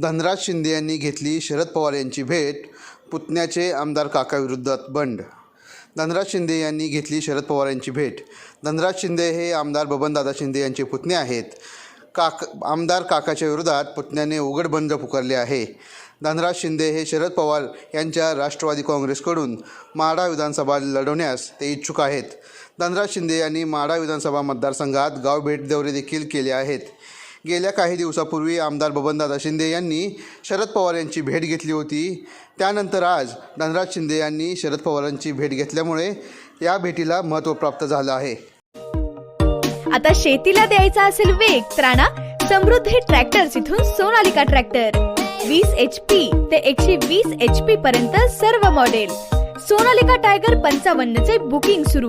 धनराज शिंदे यांनी घेतली शरद पवार यांची भेट पुतण्याचे आमदार काकाविरुद्धात बंड. धनराज शिंदे यांनी घेतली शरद पवार यांची भेट. धनराज शिंदे हे आमदार बबनदादा शिंदे यांचे पुतणे आहेत. काक आमदार काकाच्या विरोधात पुतण्याने उघड बंद पुकारले आहे. धनराज शिंदे हे शरद पवार यांच्या राष्ट्रवादी काँग्रेसकडून माढा विधानसभा लढवण्यास ते इच्छुक आहेत. धनराज शिंदे यांनी माढा विधानसभा मतदारसंघात गाव भेट दौरे देखील केले आहेत. गेल्या काही दिवसापूर्वी आमदार बबनदादा शिंदे यांनी शरद पवार यांची भेट घेतली होती. त्यानंतर आज धनराज शिंदे यांनी शरद पवारांची भेट घेतल्यामुळे या भेटीला महत्त्व प्राप्त झालं आहे. आता शेतीला द्यायचा असेल वेग तर आणा समृद्धी ट्रॅक्टर इथून सोनालिका ट्रॅक्टर. वीस एच पी ते एकशे वीस एच पी पर्यंत सर्व मॉडेल सोनालिका टायगर पंचावन्न चे बुकिंग सुरू.